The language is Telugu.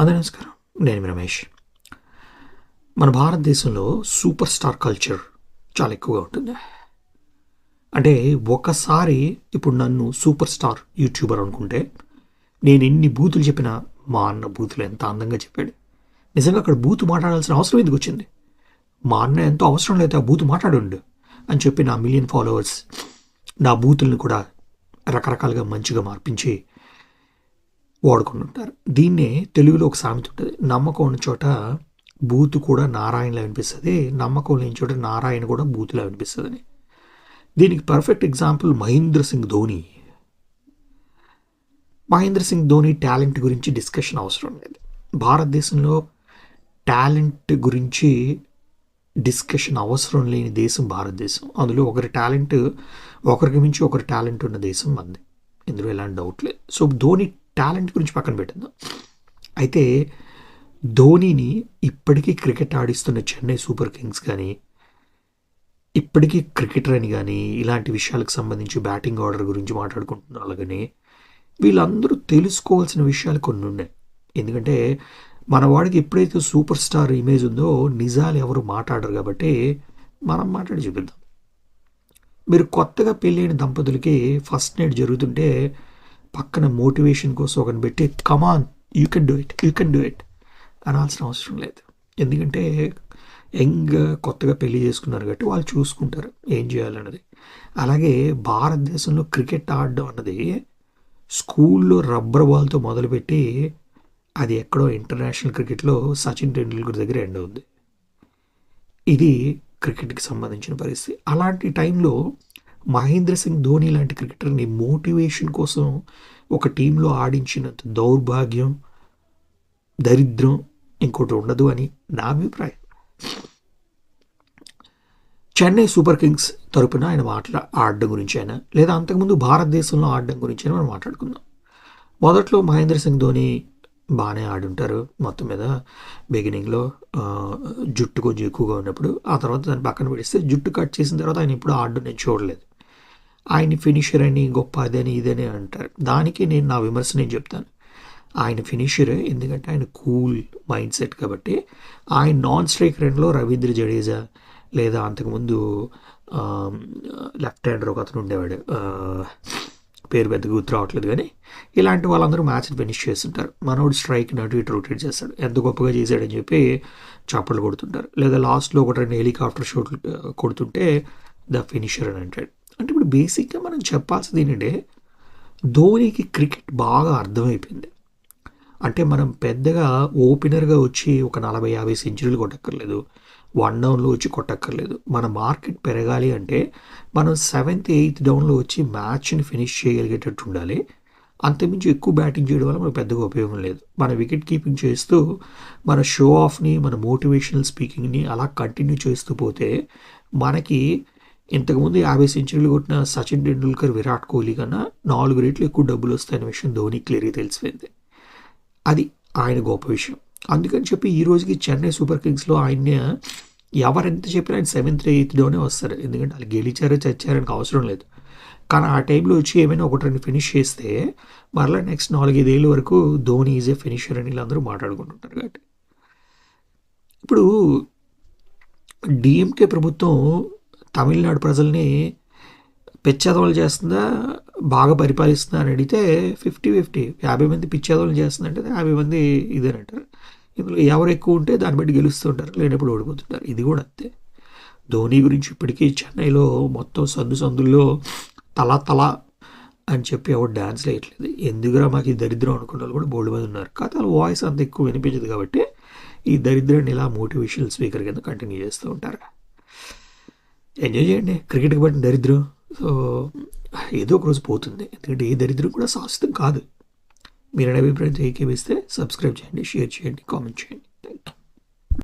అందరూ నమస్కారం. నేను రమేష్. మన భారతదేశంలో సూపర్ స్టార్ కల్చర్ చాలా ఎక్కువగా ఉంటుంది. అంటే ఒకసారి ఇప్పుడు నన్ను సూపర్ స్టార్ యూట్యూబర్ అనుకుంటే నేను ఎన్ని బూతులు చెప్పినా మా అన్న బూతులు ఎంత అందంగా చెప్పాడు. నిజంగా అక్కడ బూతు మాట్లాడాల్సిన అవసరం ఎందుకు వచ్చింది? మా అన్న ఎంతో అవసరం లేదు ఆ బూతు మాట్లాడుండు అని చెప్పి నా మిలియన్ ఫాలోవర్స్ నా బూతుల్ని కూడా రకరకాలుగా మంచిగా మార్పించి వాడుకుంటుంటారు. దీన్నే తెలుగులో ఒక సామెత ఉంటుంది. నమ్మకం ఉన్న చోట బూతు కూడా నారాయణలా అనిపిస్తుంది నమ్మకం లేని చోట నారాయణ కూడా బూతులా అనిపిస్తుంది దీనికి perfect example Mahendra Singh Dhoni. Mahendra Singh Dhoni talent గురించి డిస్కషన్ అవసరం లేదు. భారతదేశంలో టాలెంట్ గురించి డిస్కషన్ అవసరం లేని దేశం భారతదేశం. అందులో ఒకరి టాలెంట్ ఒకరికి మించి ఒకరి టాలెంట్ ఉన్న దేశం మంది. ఇందులో ఎలాంటి డౌట్ లేదు. సో ధోని టాలెంట్ గురించి పక్కన పెట్టిందాం. అయితే ధోనిని ఇప్పటికీ క్రికెట్ ఆడిస్తున్న చెన్నై సూపర్ కింగ్స్ కానీ ఇప్పటికీ క్రికెటర్ అని కానీ ఇలాంటి విషయాలకు సంబంధించి బ్యాటింగ్ ఆర్డర్ గురించి మాట్లాడుకుంటున్నారు అలాగనే వీళ్ళందరూ తెలుసుకోవాల్సిన విషయాలు కొన్ని ఉన్నాయి. ఎందుకంటే మన వాడికి ఎప్పుడైతే సూపర్ స్టార్ ఇమేజ్ ఉందో నిజాలు ఎవరు మాట్లాడరు కాబట్టి మనం మాట్లాడి చూపిద్దాం. మీరు కొత్తగా పెళ్ళైన దంపతులకి ఫస్ట్ నైట్ జరుగుతుంటే పక్కన మోటివేషన్ కోసం ఒకని పెట్టి come on you can do it you can do it అనాల్సిన అవసరం లేదు. ఎందుకంటే యంగ్ కొత్తగా పెళ్ళి చేసుకున్నారు కాబట్టి వాళ్ళు చూసుకుంటారు ఏం చేయాలన్నది. అలాగే భారతదేశంలో క్రికెట్ ఆడడం అన్నది స్కూల్లో రబ్బర్ బాల్తో మొదలుపెట్టి అది ఎక్కడో ఇంటర్నేషనల్ క్రికెట్లో సచిన్ టెండూల్కర్ దగ్గర ఎండ్ అవుద్ది. ఇది క్రికెట్కి సంబంధించిన పరిస్థితి. అలాంటి టైంలో మహేంద్ర సింగ్ ధోని లాంటి క్రికెటర్ని మోటివేషన్ కోసం ఒక టీంలో ఆడించినంత దౌర్భాగ్యం దరిద్రం ఇంకోటి ఉండదు అని నా అభిప్రాయం. చెన్నై సూపర్ కింగ్స్ తరపున ఆయన మాట్లా ఆడడం గురించి అయినా లేదా అంతకుముందు భారతదేశంలో ఆడడం గురించి అయినా మనం మాట్లాడుకుందాం. మొదట్లో మహేంద్ర సింగ్ ధోని బాగానే ఆడుంటారు మొత్తం మీద. బిగినింగ్లో జుట్టు కొంచెం ఎక్కువగా ఉన్నప్పుడు ఆ తర్వాత దాన్ని పక్కన పెడిస్తే జుట్టు కట్ చేసిన తర్వాత ఆయన ఇప్పుడు ఆడడం నేను చూడలేదు. ఆయన ఫినిషర్ అని గొప్ప అదని ఇదని అంటారు. దానికి నేను నా విమర్శ నేను చెప్తాను. ఆయన ఫినిషర్ ఎందుకంటే ఆయన కూల్ మైండ్ సెట్ కాబట్టి ఆయన నాన్ స్ట్రైక్ రెండ్లో రవీంద్ర జడేజా లేదా అంతకుముందు లెఫ్ట్ హ్యాండర్ ఒక అతను ఉండేవాడు. పేరు పెద్ద గుర్తు రావట్లేదు కానీ ఇలాంటి వాళ్ళందరూ మ్యాచ్ని ఫినిష్ చేస్తుంటారు. మనోడు స్ట్రైక్ నటు ఇటు రొటేట్ చేస్తాడు. ఎంత గొప్పగా చేశాడని చెప్పి చప్పట్లు కొడుతుంటారు. లేదా లాస్ట్లో ఒకటి రెండు హెలికాప్టర్ షూట్ కొడుతుంటే ద ఫినిషర్ అని అంటాడు. అంటే ఇప్పుడు బేసిక్గా మనం చెప్పాల్సింది ఏంటంటే ధోనికి క్రికెట్ బాగా అర్థమైపోయింది. అంటే మనం పెద్దగా ఓపెనర్గా వచ్చి ఒక నలభై యాభై సెంచరీలు కొట్టక్కర్లేదు. వన్ డౌన్లో వచ్చి కొట్టక్కర్లేదు. మన మార్కెట్ పెరగాలి అంటే మనం సెవెంత్ ఎయిత్ డౌన్లో వచ్చి మ్యాచ్ని ఫినిష్ చేయగలిగేటట్టు ఉండాలి. అంతకుమించి ఎక్కువ బ్యాటింగ్ చేయడం వల్ల మనకు పెద్దగా ఉపయోగం లేదు. మన వికెట్ కీపింగ్ చేస్తూ మన షో ఆఫ్ని మన మోటివేషనల్ స్పీకింగ్ని అలా కంటిన్యూ చేస్తూ పోతే మనకి ఇంతకుముందు యాభై సెంచరీలు కొట్టిన సచిన్ టెండూల్కర్ విరాట్ కోహ్లీ కన్నా నాలుగు రేట్లు ఎక్కువ డబ్బులు వస్తాయనే విషయం ధోని క్లియర్గా తెలిసిపోయింది. అది ఆయన గొప్ప విషయం. అందుకని చెప్పి ఈ రోజుకి చెన్నై సూపర్ కింగ్స్లో ఆయన ఎవరెంత చెప్పినా ఆయన సెవెంత్ ఎయిత్లోనే వస్తారు. ఎందుకంటే వాళ్ళు గెలిచారో చచ్చారని అవసరం లేదు. కానీ ఆ టైంలో వచ్చి ఏమైనా ఒకటి రెండు ఫినిష్ చేస్తే మరలా నెక్స్ట్ నాలుగైదేళ్ళ వరకు ధోని ఈజ్ ఏ ఫినిషర్ అని వీళ్ళందరూ మాట్లాడుకుంటుంటారు కాబట్టి. ఇప్పుడు డిఎంకే ప్రభుత్వం తమిళనాడు ప్రజల్ని పిచ్చేదవలు చేస్తుందా? బాగా పరిపాలిస్తుందా అని అడిగితే ఫిఫ్టీ ఫిఫ్టీ. యాభై మంది పిచ్చేదవలు చేస్తుందంటే యాభై మంది ఇదేనంటారు. ఇందులో ఎవరు ఎక్కువ ఉంటే దాన్ని బట్టి గెలుస్తుంటారు లేనప్పుడు ఓడిపోతుంటారు. ఇది కూడా అంతే. ధోని గురించి ఇప్పటికీ చెన్నైలో మొత్తం సందు సందుల్లో తల తల అని చెప్పి ఎవరు డ్యాన్స్ వేయట్లేదు. ఎందుకురా మాకు ఈ దరిద్రం అనుకున్న వాళ్ళు కూడా బోల్డ్ మంది ఉన్నారు. కాకపోతే వాళ్ళ వాయిస్ అంత ఎక్కువ వినిపించదు కాబట్టి ఈ దరిద్రాన్ని ఇలా మోటివేషనల్ స్పీకర్ కింద కంటిన్యూ చేస్తూ ఉంటారు. ఎంజాయ్ చేయండి. క్రికెట్కి పట్టిన దరిద్రం. సో ఏదో ఒక రోజు పోతుంది. ఎందుకంటే ఏ దరిద్రం కూడా శాశ్వతం కాదు. మీరు అభిప్రాయం ఏకేమిస్తే సబ్స్క్రైబ్ చేయండి షేర్ చేయండి కామెంట్ చేయండి. Thank you